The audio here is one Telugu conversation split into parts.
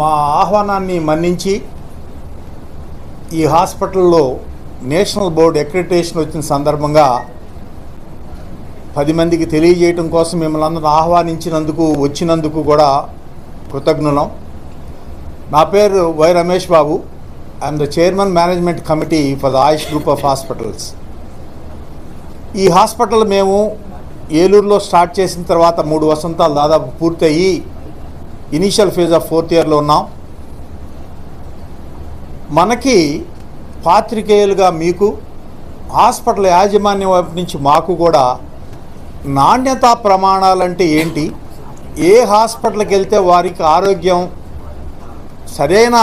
మా ఆహ్వానాన్ని మన్నించి ఈ హాస్పిటల్లో నేషనల్ బోర్డు అక్రిటేషన్ వచ్చిన సందర్భంగా పది మందికి తెలియజేయటం కోసం మిమ్మల్ని అందరూ ఆహ్వానించినందుకు వచ్చినందుకు కూడా కృతజ్ఞులం. నా పేరు Y Ramesh Babu. I'm the chairman management committee for the Ayush group of hospitals. ఈ హాస్పిటల్ మేము ఏలూరులో స్టార్ట్ చేసిన తర్వాత మూడు వసంతాలు దాదాపు పూర్తయి ఇనీషియల్ ఫేజ్ ఆఫ్ ఫోర్త్ ఇయర్లో ఉన్నాం. మనకి పాత్రికేయులుగా మీకు హాస్పిటల్ యాజమాన్యం వైపు నుంచి మాకు కూడా నాణ్యతా ప్రమాణాలంటే ఏంటి? ఏ హాస్పిటల్కి వెళ్తే వారికి ఆరోగ్యం సరైన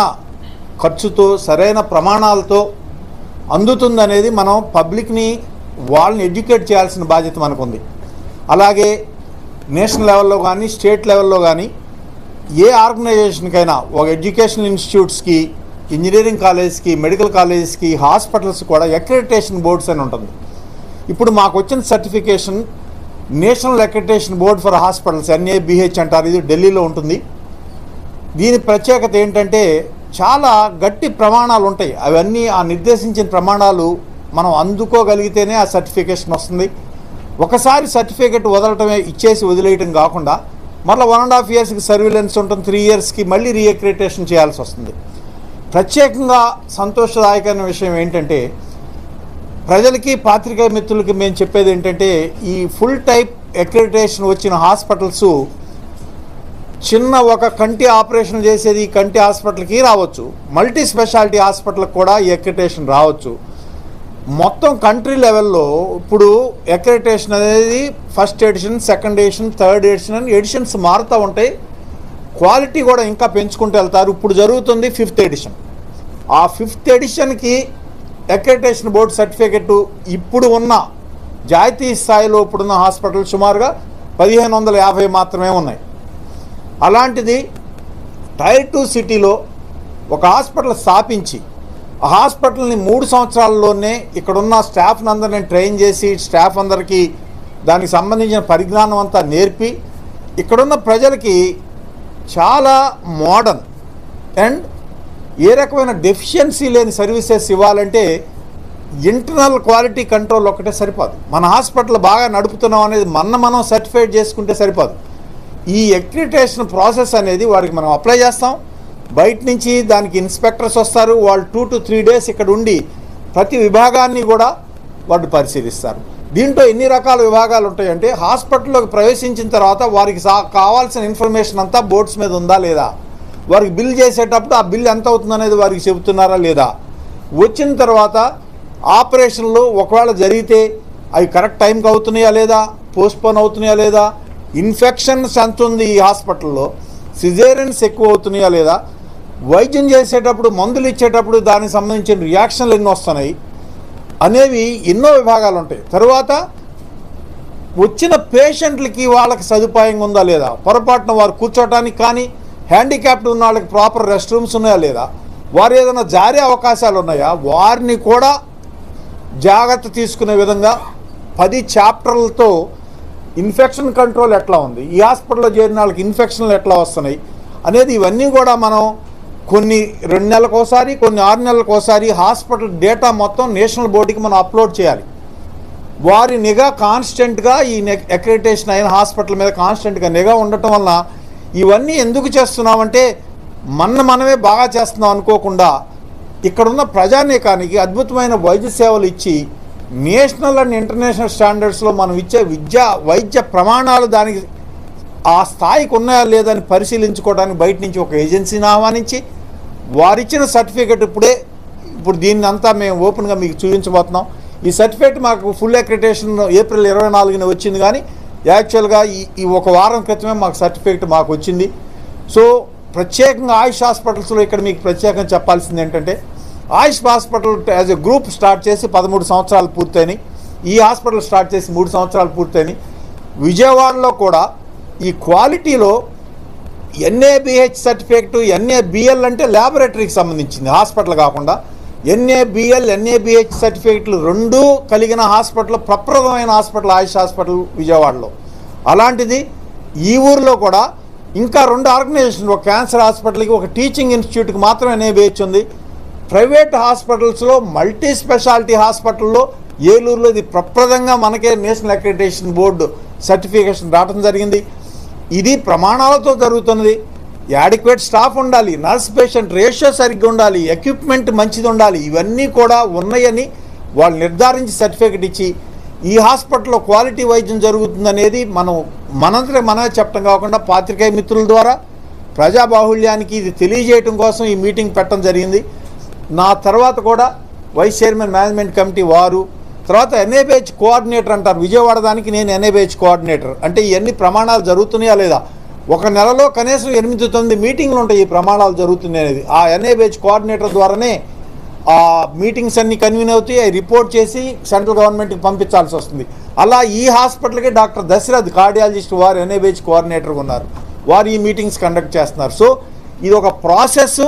ఖర్చుతో సరైన ప్రమాణాలతో అందుతుందనేది మనం పబ్లిక్ని వాళ్ళని ఎడ్యుకేట్ చేయాల్సిన బాధ్యత మనకుంది. అలాగే నేషనల్ లెవెల్లో కానీ స్టేట్ లెవెల్లో కానీ ఏ ఆర్గనైజేషన్కైనా ఒక ఎడ్యుకేషనల్ ఇన్స్టిట్యూట్స్కి ఇంజనీరింగ్ కాలేజ్కి మెడికల్ కాలేజెస్కి హాస్పిటల్స్ కూడా అక్రిడిటేషన్ బోర్డ్స్ అని ఉంటుంది. ఇప్పుడు మాకు వచ్చిన certification national accreditation board for hospitals NABH అంటారు. ఇది ఢిల్లీలో ఉంటుంది. దీని ప్రత్యేకత ఏంటంటే చాలా గట్టి ప్రమాణాలు ఉంటాయి. అవన్నీ ఆ నిర్దేశించిన ప్రమాణాలు మనం అందుకోగలిగితేనే ఆ సర్టిఫికేషన్ వస్తుంది. ఒకసారి సర్టిఫికేట్ వదలటమే ఇచ్చేసి వదిలేయటం కాకుండా మళ్ళీ వన్ అండ్ హాఫ్ ఇయర్స్కి సర్వీలెన్స్ ఉంటుంది త్రీ ఇయర్స్కి మళ్ళీ రీఎక్రిటేషన్ చేయాల్సి వస్తుంది. ప్రత్యేకంగా సంతోషదాయకమైన విషయం ఏంటంటే ప్రజలకి పాత్రికేయ మిత్రులకి మేము చెప్పేది ఏంటంటే ఈ ఫుల్ టైప్ అక్రిడిటేషన్ వచ్చిన హాస్పిటల్స్ చిన్న ఒక కంటి ఆపరేషన్ చేసేది ఈ కంటి హాస్పిటల్కి రావచ్చు. మల్టీ స్పెషాలిటీ హాస్పిటల్కి కూడా ఈ అక్రిడిటేషన్ రావచ్చు. మొత్తం కంట్రీ లెవెల్లో ఇప్పుడు అక్రిడిటేషన్ అనేది first edition second edition third edition అని ఎడిషన్స్ మారుతూ ఉంటాయి. క్వాలిటీ కూడా ఇంకా పెంచుకుంటూ వెళ్తారు. ఇప్పుడు జరుగుతుంది ఫిఫ్త్ ఎడిషన్ ఆ ఫిఫ్త్ ఎడిషన్కి అక్రిటేషన్ బోర్డు సర్టిఫికెట్ ఇప్పుడు ఉన్న జాతీయ స్థాయిలో ఇప్పుడున్న హాస్పిటల్ సుమారుగా పదిహేను వందల యాభై మాత్రమే ఉన్నాయి. అలాంటిది టైర్ టూ సిటీలో ఒక హాస్పిటల్ స్థాపించి హాస్పిటల్ని మూడు సంవత్సరాల్లోనే ఇక్కడున్న స్టాఫ్ని అందరిని ట్రైన్ చేసి స్టాఫ్ అందరికీ దానికి సంబంధించిన పరిజ్ఞానం అంతా నేర్పి ఇక్కడున్న ప్రజలకి చాలా మోడర్న్. అండ్ ఏ రకమైన డెఫిషియన్సీ లేని సర్వీసెస్ ఇవ్వాలంటే ఇంటర్నల్ క్వాలిటీ కంట్రోల్ ఒకటే సరిపోదు. మన హాస్పిటల్ బాగా నడుపుతున్నాం అనేది మన మనం సర్టిఫైడ్ చేసుకుంటే సరిపోదు. ఈ అక్రిడిటేషన్ ప్రాసెస్ అనేది వారికి మనం అప్లై చేస్తాం. బయట నుంచి దానికి ఇన్స్పెక్టర్స్ వస్తారు. వాళ్ళు టూ టు త్రీ డేస్ ఇక్కడ ఉండి ప్రతి విభాగాన్ని కూడా వాళ్ళు పరిశీలిస్తారు. దీంట్లో ఎన్ని రకాల విభాగాలు ఉంటాయంటే హాస్పిటల్లోకి ప్రవేశించిన తర్వాత వారికి సా కావాల్సిన ఇన్ఫర్మేషన్ అంతా బోర్డ్స్ మీద ఉందా లేదా? వారికి బిల్ చేసేటప్పుడు ఆ బిల్ ఎంత అవుతుంది అనేది వారికి చెబుతున్నారా లేదా? వచ్చిన తర్వాత ఆపరేషన్లు ఒకవేళ జరిగితే అవి కరెక్ట్ టైంకి అవుతున్నాయా లేదా? పోస్ట్పోన్ అవుతున్నాయా లేదా? ఇన్ఫెక్షన్స్ ఎంత ఉంది ఈ హాస్పిటల్లో? సిజేరియన్స్ ఎక్కువ అవుతున్నాయా లేదా? వైద్యం చేసేటప్పుడు మందులు ఇచ్చేటప్పుడు దానికి సంబంధించిన రియాక్షన్లు ఎన్నో వస్తున్నాయి. అనేవి ఎన్నో విభాగాలు ఉంటాయి. తరువాత వచ్చిన పేషెంట్లకి వాళ్ళకి సదుపాయంగా ఉందా లేదా? పొరపాటున వారు కూర్చోటానికి కానీ హ్యాండిక్యాప్డ్ ఉన్న వాళ్ళకి ప్రాపర్ రెస్ట్ రూమ్స్ ఉన్నాయా లేదా? వారు ఏదైనా జారే అవకాశాలు ఉన్నాయా? వారిని కూడా జాగ్రత్త తీసుకునే విధంగా పది చాప్టర్లతో ఇన్ఫెక్షన్ కంట్రోల్ ఎట్లా ఉంది? ఈ హాస్పిటల్లో చేరిన వాళ్ళకి ఇన్ఫెక్షన్లు ఎట్లా వస్తున్నాయి? అనేది ఇవన్నీ కూడా మనం కొన్ని రెండు నెలలకోసారి కొన్ని ఆరు నెలలకోసారి హాస్పిటల్ డేటా మొత్తం నేషనల్ బోర్డుకి మనం అప్లోడ్ చేయాలి. వారి నిఘా కాన్స్టెంట్గా ఈ అక్రిటేషన్ అయిన హాస్పిటల్ మీద కాన్స్టెంట్గా నిఘా ఉండటం వలన ఇవన్నీ ఎందుకు చేస్తున్నామంటే మన మనమే బాగా చేస్తున్నాం అనుకోకుండా ఇక్కడున్న ప్రజానీకానికి అద్భుతమైన వైద్య సేవలు ఇచ్చి నేషనల్ అండ్ ఇంటర్నేషనల్ స్టాండర్డ్స్లో మనం ఇచ్చే విద్య వైద్య ప్రమాణాలు దానికి ఆ స్థాయికి ఉన్నాయా లేదని పరిశీలించుకోవడానికి బయట నుంచి ఒక ఏజెన్సీని ఆహ్వానించి వారిచ్చిన సర్టిఫికేట్ ఇప్పుడే ఇప్పుడు దీన్ని అంతా మేము ఓపెన్గా మీకు చూపించబోతున్నాం. ఈ సర్టిఫికేట్ మాకు ఫుల్ అక్రిటేషన్ ఏప్రిల్ ఇరవై నాలుగున వచ్చింది కానీ యాక్చువల్గా ఈ ఈ ఒక వారం క్రితమే మాకు సర్టిఫికేట్ మాకు వచ్చింది. సో ప్రత్యేకంగా ఆయుష్ హాస్పిటల్స్లో ఇక్కడ మీకు ప్రత్యేకంగా చెప్పాల్సింది ఏంటంటే Ayush hospital as a group start చేసి పదమూడు సంవత్సరాలు పూర్తయినాయి. ఈ హాస్పిటల్ స్టార్ట్ చేసి మూడు సంవత్సరాలు పూర్తయినాయి. విజయవాడలో కూడా ఈ క్వాలిటీలో ఎన్ఏబిహెచ్ సర్టిఫికేట్ ఎన్ఏబిఎల్ అంటే ల్యాబొరేటరీకి సంబంధించింది హాస్పిటల్ కాకుండా. ఎన్ఏబిఎల్ ఎన్ఏబిహెచ్ సర్టిఫికేట్లు రెండూ కలిగిన హాస్పిటల్ ప్రప్రదమైన హాస్పిటల్ ఆయుష్ హాస్పిటల్ విజయవాడలో. అలాంటిది ఈ ఊరిలో కూడా ఇంకా రెండు ఆర్గనైజేషన్ ఒక క్యాన్సర్ హాస్పిటల్కి ఒక టీచింగ్ ఇన్స్టిట్యూట్కి మాత్రం ఎన్ఏబిహెచ్ ఉంది. ప్రైవేట్ హాస్పిటల్స్లో మల్టీ స్పెషాలిటీ హాస్పిటల్లో ఏలూరులో ఇది ప్రప్రదంగా మనకే నేషనల్ అక్రిడిటేషన్ బోర్డు సర్టిఫికేషన్ రావడం జరిగింది. ఇది ప్రమాణాలతో జరుగుతున్నది. యాడిక్వేట్ స్టాఫ్ ఉండాలి నర్స్ పేషెంట్ రేషియో సరిగ్గా ఉండాలి ఎక్విప్మెంట్ మంచిది ఉండాలి ఇవన్నీ కూడా ఉన్నాయని వాళ్ళు నిర్ధారించి సర్టిఫికెట్ ఇచ్చి ఈ హాస్పిటల్లో క్వాలిటీ వైద్యం జరుగుతుందనేది మనం మనంతటే మనమే చెప్పడం కాకుండా పాత్రికేయ మిత్రుల ద్వారా ప్రజాబాహుళ్యానికి ఇది తెలియజేయటం కోసం ఈ మీటింగ్ పెట్టడం జరిగింది. నా తర్వాత కూడా వైస్ చైర్మన్ మేనేజ్మెంట్ కమిటీ వారు తర్వాత ఎన్ఏబిహెచ్ కోఆర్డినేటర్ అంటారు. విజయవాడ దానికి నేను ఎన్ఏబిహెచ్ కోఆర్డినేటర్ అంటే ఇవన్నీ ప్రమాణాలు జరుగుతున్నాయా లేదా? ఒక నెలలో కనీసం ఎనిమిది తొమ్మిది మీటింగ్లు ఉంటాయి ఈ ప్రమాణాలు జరుగుతున్నాయి అనేది. ఆ ఎన్ఏబిహెచ్ కోఆర్డినేటర్ ద్వారానే ఆ మీటింగ్స్ అన్ని కన్వీన్ అవుతాయి. అవి రిపోర్ట్ చేసి సెంట్రల్ గవర్నమెంట్కి పంపించాల్సి వస్తుంది. అలా ఈ హాస్పిటల్కి డాక్టర్ దశరథ్ కార్డియాలజిస్ట్ వారు ఎన్ఏబిహెచ్ కోఆర్డినేటర్గా ఉన్నారు. వారు ఈ మీటింగ్స్ కండక్ట్ చేస్తున్నారు. సో ఇది ఒక ప్రాసెస్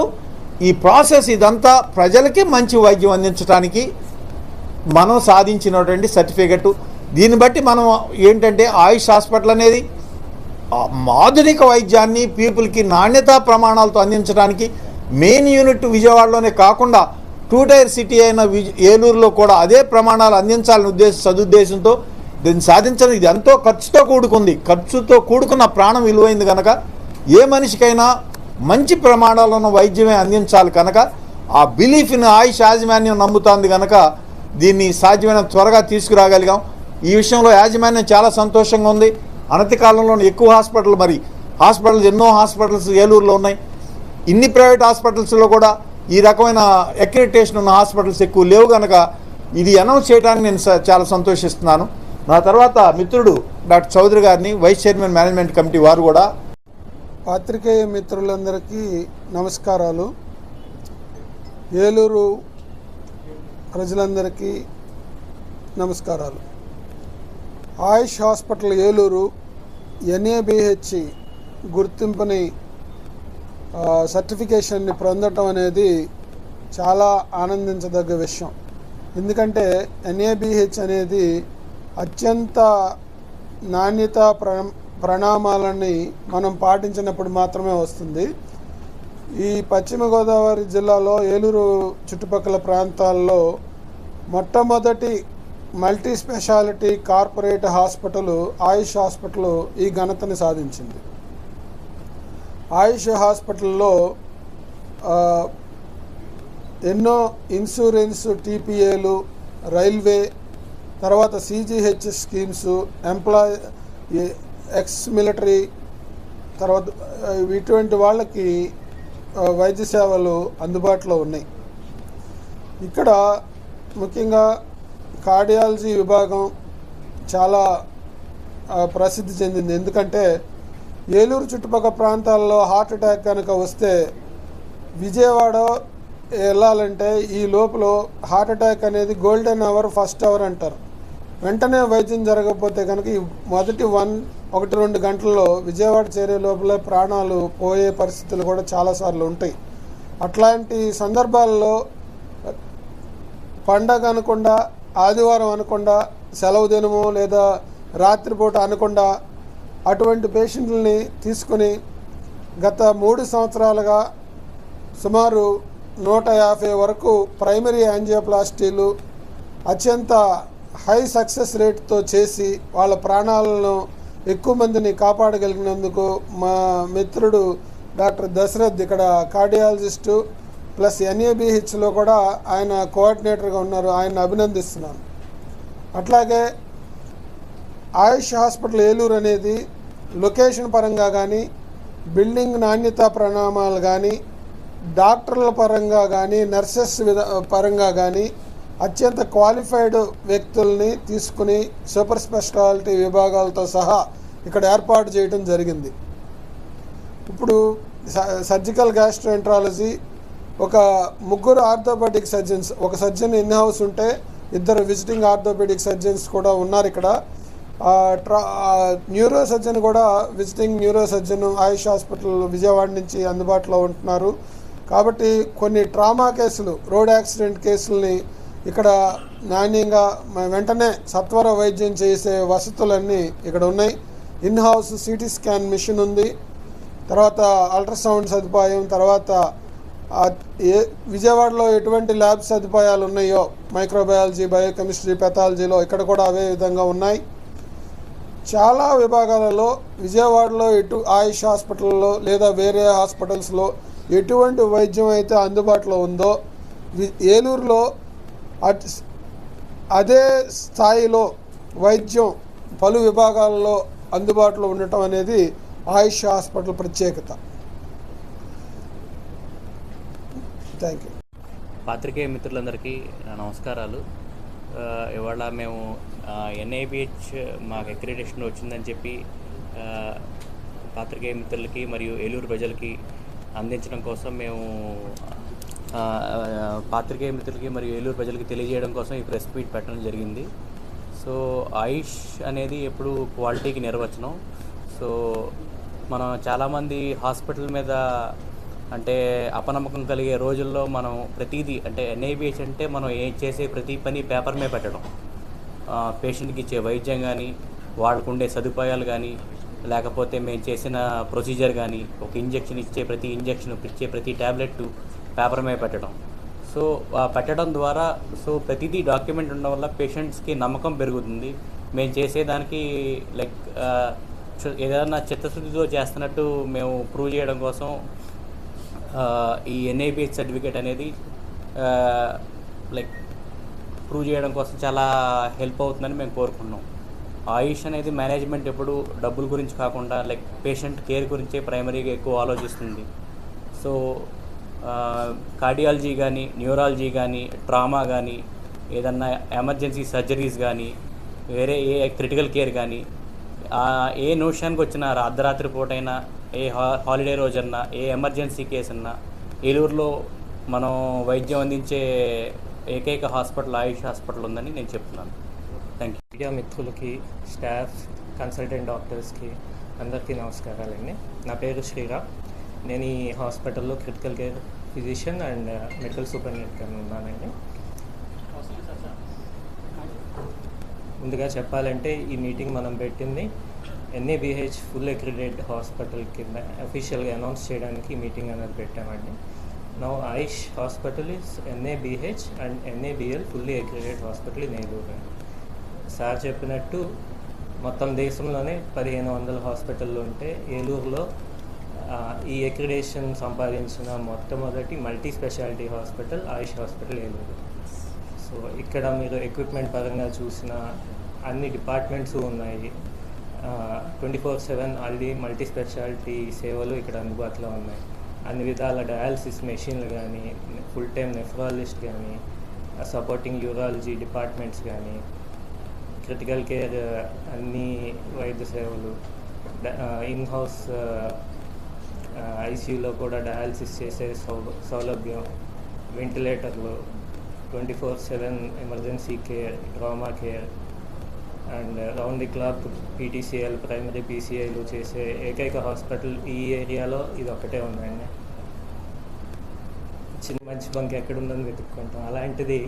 ఈ ప్రాసెస్ ఇదంతా ప్రజలకి మంచి వైద్యం అందించడానికి మనం సాధించినటువంటి సర్టిఫికెట్. దీన్ని బట్టి మనం ఏంటంటే ఆయుష్ హాస్పిటల్ అనేది ఆధునిక వైద్యాన్ని పీపుల్కి నాణ్యతా ప్రమాణాలతో అందించడానికి మెయిన్ యూనిట్ విజయవాడలోనే కాకుండా టూ టైర్ సిటీ అయిన విజ ఏలూరులో కూడా అదే ప్రమాణాలు అందించాలని ఉద్దేశ సదుద్దేశంతో దీన్ని సాధించడం ఇది ఎంతో ఖర్చుతో కూడుకుంది. ఖర్చుతో కూడుకున్న ప్రాణం విలువైంది కనుక ఏ మనిషికైనా మంచి ప్రమాణాలను వైద్యమే అందించాలి కనుక ఆ బిలీఫ్ని ఆయుష్ యాజమాన్యం నమ్ముతోంది కనుక దీన్ని సాధ్యమైన త్వరగా తీసుకురాగలిగాం. ఈ విషయంలో యాజమాన్యం చాలా సంతోషంగా ఉంది. అనతి కాలంలోనే ఎక్కువ హాస్పిటల్ మరి. హాస్పిటల్స్ ఎన్నో హాస్పిటల్స్ ఏలూరులో ఉన్నాయి. ఇన్ని ప్రైవేట్ హాస్పిటల్స్లో కూడా ఈ రకమైన అక్రిడిటేషన్ ఉన్న హాస్పిటల్స్ ఎక్కువ లేవు కనుక ఇది అనౌన్స్ చేయడానికి నేను స- చాలా సంతోషిస్తున్నాను. నా తర్వాత మిత్రుడు డాక్టర్ చౌదరి గారిని వైస్ చైర్మన్ మేనేజ్మెంట్ కమిటీ వారు కూడా పాత్రికేయ మిత్రులందరికీ నమస్కారాలు. ఏలూరు ప్రజలందరికీ నమస్కారాలు. ఆయుష్ హాస్పిటల్ ఏలూరు ఎన్ఏబిహెచ్ గుర్తింపుని సర్టిఫికేషన్ని పొందటం అనేది చాలా ఆనందించదగ్గ విషయం. ఎందుకంటే ఎన్ఏబిహెచ్ అనేది అత్యంత నాణ్యత ప్ర ప్రణామాలని మనం పాటించినప్పుడు మాత్రమే వస్తుంది. ఈ పశ్చిమ గోదావరి జిల్లాలో ఏలూరు చుట్టుపక్కల ప్రాంతాల్లో మొట్టమొదటి multi speciality corporate hospital Ayush hospital ఈ ఘనతని సాధించింది. ఆయుష్ హాస్పిటల్లో ఎన్నో ఇన్సూరెన్స్ టీపీఏలు రైల్వే తర్వాత CGH schemes employ ex military తర్వాత ఇటువంటి వాళ్ళకి వైద్య సేవలు అందుబాటులో ఉన్నాయి. ఇక్కడ ముఖ్యంగా కార్డియాలజీ విభాగం చాలా ప్రసిద్ధి చెందింది. ఎందుకంటే ఏలూరు చుట్టుపక్కల ప్రాంతాల్లో హార్ట్ అటాక్ కనుక వస్తే విజయవాడ వెళ్ళాలంటే ఈ లోపల హార్ట్ అటాక్ అనేది గోల్డెన్ అవర్ ఫస్ట్ అవర్ అంటారు. వెంటనే వైద్యం జరగకపోతే కనుక ఈ మొదటి వన్ ఒకటి రెండు గంటల్లో విజయవాడ చేరే లోపల ప్రాణాలు పోయే పరిస్థితులు కూడా చాలాసార్లు ఉంటాయి. అట్లాంటి సందర్భాల్లో పండగ అనకుండా ఆదివారం అనకుండా సెలవు దినము లేదా రాత్రిపూట అనకుండా అటువంటి పేషెంట్లని తీసుకొని గత మూడు సంవత్సరాలుగా సుమారు నూట యాభై వరకు ప్రైమరీ యాంజియోప్లాస్టీలు అత్యంత హై సక్సెస్ రేట్తో చేసి వాళ్ళ ప్రాణాలను ఎక్కువ మందిని కాపాడగలిగినందుకు మా మిత్రుడు డాక్టర్ దశరథ్ ఇక్కడ కార్డియాలజిస్టు ప్లస్ ఎన్ఏబిహెచ్లో కూడా ఆయన కోఆర్డినేటర్గా ఉన్నారు. ఆయన అభినందిస్తున్నాను. అట్లాగే ఆయుష్ హాస్పిటల్ ఏలూరు అనేది లొకేషన్ పరంగా కానీ బిల్డింగ్ నాణ్యత ప్రణామాలు కానీ డాక్టర్ల పరంగా కానీ నర్సెస్ విధ పరంగా కానీ అత్యంత క్వాలిఫైడ్ వ్యక్తుల్ని తీసుకుని సూపర్ స్పెషాలిటీ విభాగాలతో సహా ఇక్కడ ఏర్పాటు చేయడం జరిగింది. ఇప్పుడు సర్జికల్ గ్యాస్ట్రోఎంట్రాలజీ ఒక ముగ్గురు ఆర్థోపెడిక్ సర్జన్స్ ఒక సర్జన్ ఇన్ హౌస్ ఉంటే ఇద్దరు విజిటింగ్ ఆర్థోపెడిక్ సర్జన్స్ కూడా ఉన్నారు ఇక్కడ. ట్రా న్యూరో సర్జన్ కూడా visiting neuro surgeon Ayush hospital Vijayawada నుంచి అందుబాటులో ఉంటున్నారు. కాబట్టి కొన్ని ట్రామా కేసులు రోడ్ యాక్సిడెంట్ కేసుల్ని ఇక్కడ నాణ్యంగా వెంటనే సత్వర వైద్యం చేసే వసతులన్నీ ఇక్కడ ఉన్నాయి. In house CT scan machine ఉంది. తర్వాత అల్ట్రాసౌండ్ సదుపాయం తర్వాత ఏ విజయవాడలో ఎటువంటి ల్యాబ్ సదుపాయాలు ఉన్నాయో మైక్రోబయాలజీ బయోకెమిస్ట్రీ పెథాలజీలో ఇక్కడ కూడా అవే విధంగా ఉన్నాయి. చాలా విభాగాలలో విజయవాడలో ఎటు ఆయుష్ హాస్పిటల్లో లేదా వేరే హాస్పిటల్స్లో ఎటువంటి వైద్యం అయితే అందుబాటులో ఉందో ఏలూరులో అదే స్థాయిలో వైద్యం పలు విభాగాల్లో అందుబాటులో ఉండటం అనేది ఆయుష్ హాస్పిటల్ ప్రత్యేకత. థ్యాంక్ యూ పాత్రికేయ మిత్రులందరికీ నమస్కారాలు. ఇవాళ మేము ఎన్ఐబిహెచ్ మాకు అక్రిడేషన్ వచ్చిందని చెప్పి పాత్రికేయ మిత్రులకి మరియు ఏలూరు ప్రజలకి అందించడం కోసం మేము పాత్రికేయ మిత్రులకి మరియు ఏలూరు ప్రజలకి తెలియజేయడం కోసం ఈ ప్రెస్ మీట్ పెట్టడం జరిగింది. సో ఆయుష్ అనేది ఎప్పుడు క్వాలిటీకి నిర్వచనం. సో మనం చాలామంది హాస్పిటల్ మీద అంటే అపనమ్మకం కలిగే రోజుల్లో మనం ప్రతిదీ అంటే ఎన్ఐబిహెచ్ అంటే మనం ఏ చేసే ప్రతి పని పేపర్ మీద పెట్టడం. పేషెంట్కి ఇచ్చే వైద్యం కానీ వాళ్ళకు ఉండే సదుపాయాలు కానీ లేకపోతే మేము చేసిన ప్రొసీజర్ కానీ ఒక ఇంజెక్షన్ ఇచ్చే ప్రతి ఇంజెక్షన్ ఇచ్చే ప్రతి ట్యాబ్లెట్ పేపర్ మీద పెట్టడం. సో పెట్టడం ద్వారా సో ప్రతిదీ డాక్యుమెంట్ ఉండడం వల్ల పేషెంట్స్కి నమ్మకం పెరుగుతుంది. మేము చేసేదానికి లైక్ ఏదైనా చిత్తశుద్ధితో చేస్తున్నట్టు మేము ప్రూవ్ చేయడం కోసం ఈ ఎన్ఐబిహెచ్ సర్టిఫికేట్ అనేది లైక్ ప్రూవ్ చేయడం కోసం చాలా హెల్ప్ అవుతుందని మేము కోరుకుంటున్నాం. ఆయుష్ అనేది మేనేజ్మెంట్ ఎప్పుడు డబ్బుల గురించి కాకుండా లైక్ పేషెంట్ కేర్ గురించే ప్రైమరీగా ఎక్కువ ఆలోచిస్తుంది. సో కార్డియాలజీ కానీ న్యూరాలజీ కానీ ట్రామా కానీ ఏదన్నా ఎమర్జెన్సీ సర్జరీస్ కానీ వేరే ఏ క్రిటికల్ కేర్ కానీ ఏ నోషానికి వచ్చిన అర్ధరాత్రి పూటైనా ఏ హా హాలిడే రోజన్నా ఏ ఎమర్జెన్సీ కేసు అన్నా ఏలూరులో మనం వైద్యం అందించే ఏకైక హాస్పిటల్ ఆయుష్ హాస్పిటల్ ఉందని నేను చెప్తున్నాను. థ్యాంక్ యూ మీడియా మిత్రులకి స్టాఫ్ కన్సల్టెంట్ డాక్టర్స్కి అందరికీ నమస్కారాలండి. నా పేరు శ్రీరామ్. నేను ఈ హాస్పిటల్లో critical care physician and uh, medical superintendent ఉన్నానండి. ముందుగా చెప్పాలంటే ఈ మీటింగ్ మనం పెట్టింది ఎన్ఏబిహెచ్ ఫుల్ అక్రిడేట్ హాస్పిటల్ కింద అఫీషియల్గా అనౌన్స్ చేయడానికి మీటింగ్ అనేది పెట్టామండి. Now Ayush hospital is NABH and NABL fully accredit hospital in Eluru sir చెప్పినట్టు మొత్తం దేశంలోనే పదిహేను వందల హాస్పిటళ్ళు ఉంటే ఏలూరులో ఈ ఎక్రిడేషన్ సంపాదించిన మొట్టమొదటి multi speciality hospital Ayush hospital Eluru so ఇక్కడ మీరు ఎక్విప్మెంట్ పరంగా చూసిన అన్ని డిపార్ట్మెంట్స్ ఉన్నాయి. Twenty four seven already multi speciality సేవలు ఇక్కడ అందుబాటులో ఉన్నాయి. అన్ని విధాల డయాలసిస్ మెషిన్లు కానీ ఫుల్ టైం నెఫ్రాలజిస్ట్ కానీ సపోర్టింగ్ యూరాలజీ డిపార్ట్మెంట్స్ కానీ క్రిటికల్ కేర్ అన్ని వైద్య సేవలు ఇన్ హౌస్ ఐసీయూలో కూడా డయాలసిస్ చేసే సౌ సౌలభ్యం వెంటిలేటర్లు twenty four seven emergency care trauma care and round the clock PTCL primary పీసీఐలు చేసే ఏకైక హాస్పిటల్ ఈ ఏరియాలో ఇది ఒకటే ఉందండి. చిన్న మంచి బంక్ ఎక్కడుందని వెతుక్కుంటాం. అలాంటిది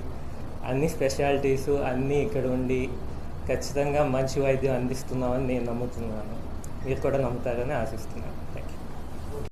అన్ని స్పెషాలిటీస్ అన్నీ ఇక్కడ ఉండి ఖచ్చితంగా మంచి వైద్యం అందిస్తున్నామని నేను నమ్ముతున్నాను. మీరు కూడా నమ్ముతారని ఆశిస్తున్నాను.